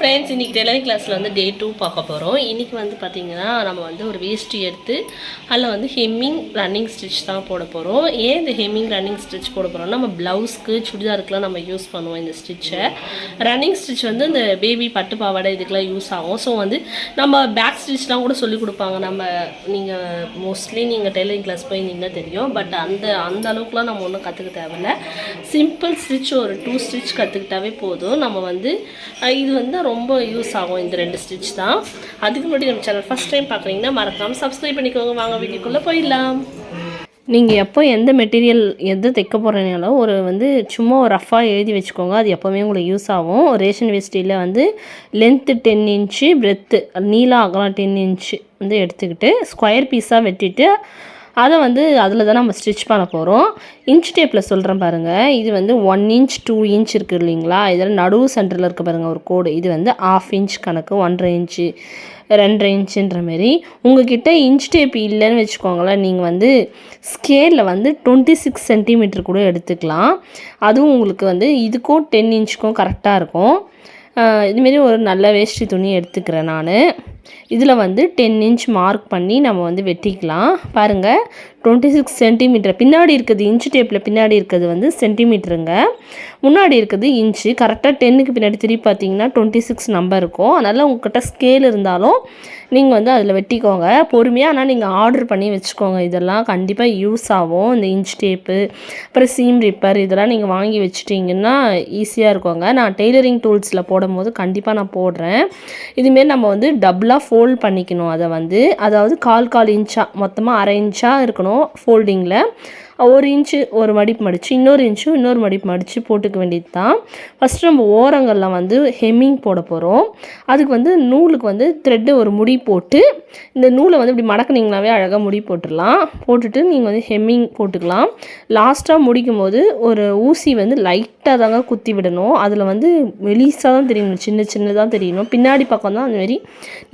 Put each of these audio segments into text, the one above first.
Friends இன்றைக்கி tailoring கிளாஸில் வந்து டே டூ பார்க்க போகிறோம் இன்றைக்கி வந்து பார்த்திங்கன்னா நம்ம வந்து ஒரு வேஷ்டி எடுத்து அதில் வந்து ஹெம்மிங் ரன்னிங் ஸ்டிச் தான் போட போகிறோம் ஏன் இந்த ஹெம்மிங் ரன்னிங் ஸ்டிச் போட போகிறோம்னா நம்ம ப்ளவுஸ்க்கு சுடிதாருக்குலாம் நம்ம யூஸ் பண்ணுவோம் இந்த ஸ்டிச்சை ரன்னிங் ஸ்டிச் வந்து இந்த பேபி பட்டு பாவாடை இதுக்கெலாம் யூஸ் ஆகும். ஸோ வந்து நம்ம பேக் ஸ்டிச்லாம் கூட சொல்லி கொடுப்பாங்க. நம்ம நீங்கள் மோஸ்ட்லி நீங்கள் டெய்லரிங் கிளாஸ் போயிருந்தீங்கன்னா தெரியும். பட் அந்த அந்த அளவுக்குலாம் நம்ம ஒன்றும் கற்றுக்க தேவையில்ல. சிம்பிள் ஸ்டிச் ஒரு டூ ஸ்டிச் கற்றுக்கிட்டாவே போதும். நம்ம வந்து இது வந்து ரொம்ப யூஸ் ஆகும் இந்த ரெண்டு ஸ்டிச் தான். அதுக்கு முன்னாடி நம்ம சேனல் ஃபஸ்ட் டைம் பார்க்குறீங்கன்னா மறக்காமல் சப்ஸ்கிரைப் பண்ணிக்கோங்க. வாங்க வீட்டுக்குள்ளே போயிடலாம். நீங்கள் எப்போ எந்த மெட்டீரியல் எது தைக்க போகிறீங்களோ ஒரு வந்து சும்மா ஒரு ரஃபாக எழுதி வச்சுக்கோங்க. அது எப்போவுமே உங்களுக்கு யூஸ் ஆகும். ரேஷன் வேஸ்டியில் வந்து லென்த்து டென் இன்ச்சு பிரெத்து நீளம் அகலம் டென் இன்ச்சு வந்து எடுத்துக்கிட்டு ஸ்கொயர் பீஸாக வெட்டிட்டு அதை வந்து அதில் தான் நம்ம ஸ்டிச் பண்ண போகிறோம் இன்ச் டேப்பில் சொல்கிறேன் பாருங்கள் இது வந்து ஒன் இன்ச் டூ இன்ச் இருக்குது இல்லைங்களா? இதில் நடுவு சென்டரில் இருக்க பாருங்கள் ஒரு கோடு. இது வந்து ஆஃப் இன்ச் கணக்கு ஒன்றரை இன்ச்சு ரெண்டரை இன்ச்சுன்ற மாரி. உங்ககிட்ட இன்ச் டேப் இல்லைன்னு வச்சுக்கோங்களேன் நீங்கள் வந்து ஸ்கேலில் வந்து டுவெண்ட்டி சிக்ஸ் சென்டிமீட்டர் கூட எடுத்துக்கலாம். அதுவும் உங்களுக்கு வந்து இதுக்கும் டென் இன்ச்சுக்கும் கரெக்டாக இருக்கும். இதுமாரி ஒரு நல்ல வேஷ்டி துணி எடுத்துக்கிறேன் நான். இதில் வந்து டென் இன்ச் மார்க் பண்ணி நம்ம வந்து வெட்டிக்கலாம். பாருங்கள் டுவெண்ட்டி சிக்ஸ் சென்டிமீட்டர் பின்னாடி இருக்கிறது இன்ச் டேப்பில் பின்னாடி இருக்கிறது வந்து சென்டிமீட்டருங்க முன்னாடி இருக்கிறது இன்ச்சு கரெக்டாக டென்னுக்கு பின்னாடி திருப்பி பார்த்தீங்கன்னா டுவெண்ட்டி சிக்ஸ் நம்பர் இருக்கும். அதனால் உங்ககிட்ட ஸ்கேல் இருந்தாலும் நீங்கள் வந்து அதில் வெட்டிக்கோங்க. பொறுமையாக ஆனால் நீங்கள் ஆர்டர் பண்ணி வச்சுக்கோங்க. இதெல்லாம் கண்டிப்பாக யூஸ் ஆகும். இந்த இன்ச் டேப்பு அப்புறம் சீம் ரிப்பர் இதெல்லாம் நீங்கள் வாங்கி வச்சிட்டிங்கன்னா ஈஸியாக இருக்குங்க. நான் டெய்லரிங் டூல்ஸில் போடும்போது கண்டிப்பாக நான் போடுறேன். இதுமாரி நம்ம வந்து டபுளாக ஃபோல்ட் பண்ணிக்கணும் அதை வந்து. அதாவது கால் கால் இன்ச்சாக மொத்தமாக அரை இன்ச்சாக இருக்கணும் ஃபோல்டிங்கில் ஒரு இன்ச்சு ஒரு மடிப்பு மடித்து இன்னொரு இன்ச்சும் இன்னொரு மடிப்பு மடித்து போட்டுக்க வேண்டியது தான் ஃபஸ்ட்டு நம்ம ஓரங்களில் வந்து ஹெம்மிங் போட போகிறோம் அதுக்கு வந்து நூலுக்கு வந்து த்ரெட்டு ஒரு முடி போட்டு இந்த நூலை வந்து இப்படி மடக்குனீங்கனாவே அழகாக முடி போட்டுடலாம். போட்டுட்டு நீங்கள் வந்து ஹெம்மிங் போட்டுக்கலாம். லாஸ்ட்டாக முடிக்கும் போது ஒரு ஊசி வந்து லைட்டாக தாங்க குத்தி விடணும். அதில் வந்து மெலிசாக தான் தெரியணும். சின்ன சின்னதாக தெரியணும். பின்னாடி பக்கம் தான் அந்தமாரி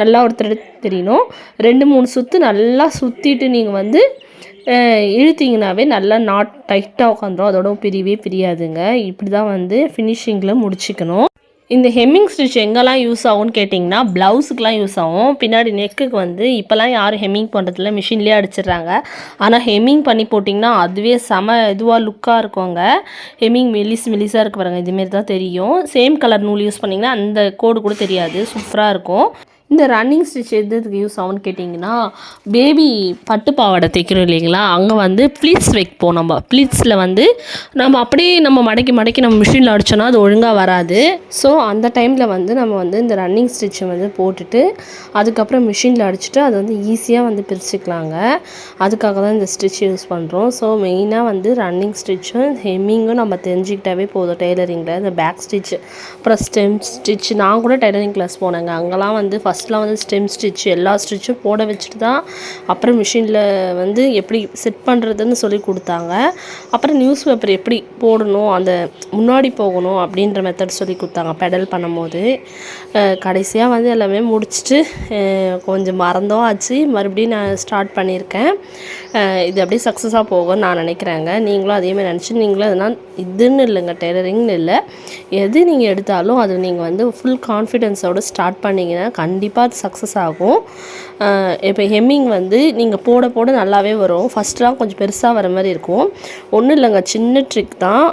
நல்லா ஒருத்தர் தெரியணும். ரெண்டு மூணு சுற்று நல்லா சுற்றிட்டு நீங்கள் வந்து இழுத்திங்கனாவே இழுத்தீங்கனாவே நல்லா நாட் டைட்டாக உட்காந்துரும். அதோட பிரியவே பிரியாதுங்க. இப்படி தான் வந்து ஃபினிஷிங்கில் முடிச்சுக்கணும். இந்த ஹெம்மிங் ஸ்டிச் எங்கெல்லாம் யூஸ் ஆகும்னு கேட்டிங்கன்னா ப்ளவுஸுக்கெலாம் யூஸ் ஆகும். பின்னாடி நெக்குக்கு வந்து இப்போல்லாம் யாரும் ஹெம்மிங் பண்ணுறதில்ல மிஷின்லேயே அடிச்சிடுறாங்க. ஆனால் ஹெம்மிங் பண்ணி போட்டிங்கன்னா அதுவே செம இதுவாக லுக்காக இருக்குங்க. ஹெம்மிங் மெலிஸ் மெலிஸாக இருக்கு பாருங்க. இதுமாரி தான் தெரியும். சேம் கலர் நூல் யூஸ் பண்ணிங்கன்னா அந்த கோடு கூட தெரியாது. சூப்பராக இருக்கும். இந்த ரன்னிங் ஸ்டிச் எதுக்கு யூஸ் ஆகும்னு கேட்டிங்கன்னா பேபி பட்டு பாவாடை தைக்கிறோம் இல்லைங்களா? அங்கே வந்து ப்ளீட்ஸ் வைப்போம் நம்ம. ப்ளீட்ஸில் வந்து நம்ம அப்படியே நம்ம மடக்கி மடக்கி நம்ம மிஷினில் அடிச்சோன்னா அது ஒழுங்காக வராது. ஸோ அந்த டைமில் வந்து நம்ம வந்து இந்த ரன்னிங் ஸ்டிச்சை வந்து போட்டுட்டு அதுக்கப்புறம் மிஷினில் அடிச்சுட்டு அதை வந்து ஈஸியாக வந்து பிரிச்சுக்கலாங்க. அதுக்காக தான் இந்த ஸ்டிச் யூஸ் பண்ணுறோம் ஸோ மெயினாக வந்து ரன்னிங் ஸ்டிச்சும் ஹெம்மிங்கும் நம்ம தெரிஞ்சுக்கிட்டாவே போதும் டெய்லரிங்கில் இந்த பேக் ஸ்டிச் அப்புறம் ஸ்டெம் ஸ்டிச் நான் கூட டெய்லரிங் கிளாஸ் போனேங்க. அங்கெல்லாம் வந்து ஃபஸ்ட் ஃபஸ்ட்லாம் வந்து ஸ்டெம் ஸ்டிச் எல்லா ஸ்டிச்சும் போட வச்சுட்டு தான் அப்புறம் மிஷினில் வந்து எப்படி செட் பண்ணுறதுன்னு சொல்லி கொடுத்தாங்க. அப்புறம் நியூஸ் பேப்பர் எப்படி போடணும் அந்த முன்னாடி போகணும் அப்படின்ற மெத்தட் சொல்லி கொடுத்தாங்க பெடல் பண்ணும்போது. கடைசியாக வந்து எல்லாமே முடிச்சுட்டு கொஞ்சம் மறந்தோம் ஆச்சு. மறுபடியும் நான் ஸ்டார்ட் பண்ணியிருக்கேன். இது அப்படியே சக்ஸஸாக போகும்னு நான் நினைக்கிறேங்க. நீங்களும் அதேமாதிரி நினச்சி நீங்களும் அதனால் இதுன்னு இல்லைங்க டெய்லரிங்னு இல்லை. எது நீங்கள் எடுத்தாலும் அது நீங்கள் வந்து ஃபுல் கான்ஃபிடென்ஸோடு ஸ்டார்ட் பண்ணிங்கன்னா கண்டிப்பாக அது சக்ஸஸ் ஆகும். இப்போ ஹெம்மிங் வந்து நீங்கள் போட போட நல்லாவே வரும். ஃபஸ்ட்லாம் கொஞ்சம் பெருசாக வர மாதிரி இருக்கும். ஒன்றும் இல்லைங்க சின்ன ட்ரிக் தான்.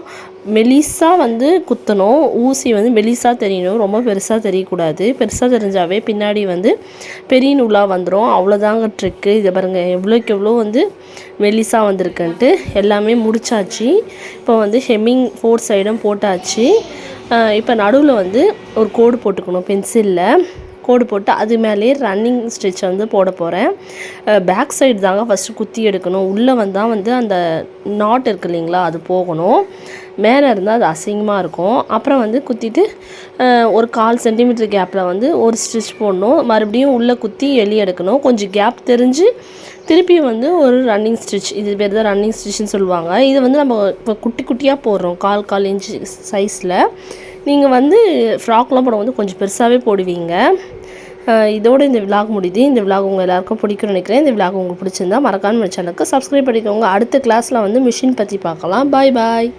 மெலிசாக வந்து குத்தணும். ஊசி வந்து மெலிசாக தெரியணும். ரொம்ப பெருசாக தெரியக்கூடாது. பெருசாக தெரிஞ்சாவே பின்னாடி வந்து பெரிய நூலாக வந்துடும் அவ்வளோதாங்க ட்ரிக்கு இதை பாருங்கள் எவ்வளோக்கு எவ்வளோ வந்து மெலிசாக வந்திருக்குன்ட்டு எல்லாமே முடிச்சாச்சு. இப்போ வந்து ஹெம்மிங் ஃபோர் சைடும் போட்டாச்சு. இப்போ நடுவில் வந்து ஒரு கோடு போட்டுக்கணும் பென்சிலில் கோடு போட்டு அது மேலேயே ரன்னிங் ஸ்டிச் வந்து போட போகிறேன் பேக் சைடு தாங்க ஃபஸ்ட்டு குத்தி எடுக்கணும். உள்ளே வந்தால் வந்து அந்த நாட் இருக்கு இல்லைங்களா அது போகணும். மேலே இருந்தால் அது அசிங்கமாக இருக்கும். அப்புறம் வந்து குத்திட்டு ஒரு கால் சென்டிமீட்டர் கேப்பில் வந்து ஒரு ஸ்டிச் போடணும். மறுபடியும் உள்ளே குத்தி வெளியே எடுக்கணும். கொஞ்சம் கேப் தெரிஞ்சு திருப்பியும் வந்து ஒரு ரன்னிங் ஸ்டிச் இது பேர் தான் ரன்னிங் ஸ்டிச்னு சொல்லுவாங்க. இதை வந்து நம்ம இப்போ குட்டி குட்டியாக போடுறோம். கால் கால் இன்ச்சு சைஸில் நீங்கள் வந்து ஃப்ராக்லாம் போடும்போது கொஞ்சம் பெருசாகவே போடுவீங்க. இதோடு இதோட இந்த விலாக் முடியுது. இந்த விலாக் உங்கள் எல்லாருக்கும் பிடிக்கும்னு நினைக்கிறேன். இந்த விலாக் உங்களுக்கு பிடிச்சிருந்தா மறக்காம சேனலுக்கு சப்ஸ்கிரைப் பண்ணிக்கோங்க. அடுத்த கிளாஸில் வந்து மிஷின் பற்றி பார்க்கலாம். பாய் பாய்